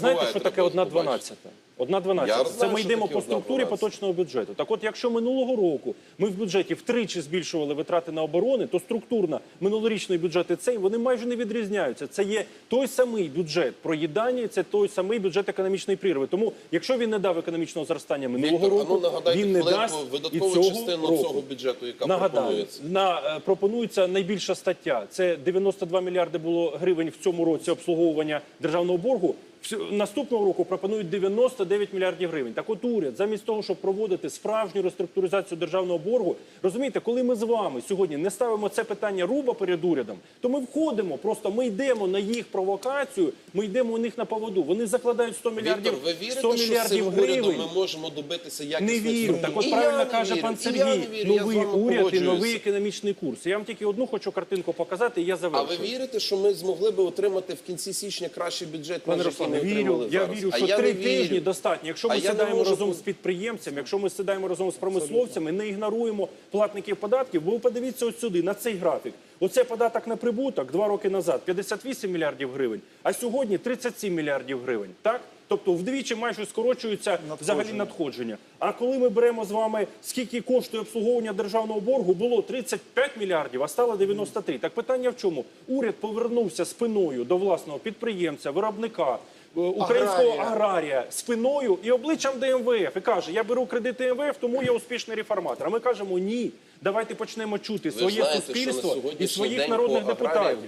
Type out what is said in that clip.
Знаєте, що таке треба одна побачити. дванадцята? Одна Я дванадцята. Це ми йдемо по структурі поточного бюджету. Так от, якщо минулого року ми в бюджеті втричі збільшували витрати на оборони, то структурно минулорічний бюджет і цей вони майже не відрізняються. Це є той самий бюджет проїдання, це той самий бюджет економічної прірви. Тому, якщо він не дав економічного зростання минулого Віктор, а року, ну він не дасть і цього частину року. цього бюджету, яка Нагадаю, пропонується. на е, пропонується найбільша стаття. Це 92 мільярди було гривень в цьому році обслуговування державного боргу. Наступного року пропонують 99 мільярдів гривень. Так от уряд, замість того, щоб проводити справжню реструктуризацію державного боргу, розумієте, коли ми з вами сьогодні не ставимо це питання руба перед урядом, то ми входимо, просто ми йдемо на їх провокацію, ми йдемо у них на поводу. Вони закладають 100 мільярдів, Віктор, ви 100 вірите, що з мільярдів цим урядом гривень. ми можемо добитися Не якісних вірю. Так от я правильно не каже вірю, пан і я не Сергій. вірю, я з Новий вами уряд і погоджуюсь. новий економічний курс. Я вам тільки одну хочу картинку показати, і я А завершу. ви вірите, що ми змогли би отримати в кінці січня кращий бюджет, Пане ніж який ми вірю. Я зараз? вірю, що три не вірю. тижні достатньо. Якщо ми А сідаємо можу разом з підприємцями, якщо ми сідаємо разом з промисловцями, не ігноруємо платників податків, бо ви подивіться ось сюди на цей графік. Оце податок на прибуток два роки назад 58 мільярдів гривень, а сьогодні 37 мільярдів гривень. Так? Тобто вдвічі майже скорочуються взагалі надходження. А коли ми беремо з вами, скільки коштує обслуговування державного боргу, було 35 мільярдів, а стало 93. Так питання в чому? Уряд повернувся спиною до власного підприємця, виробника. е, Українського Аграрія. аграрія спиною і обличчям до МВФ і каже: Я беру кредити МВФ, тому я успішний реформатор. А ми кажемо ні. Давайте почнемо чути своє знаєте, суспільство і своїх народних депутатів.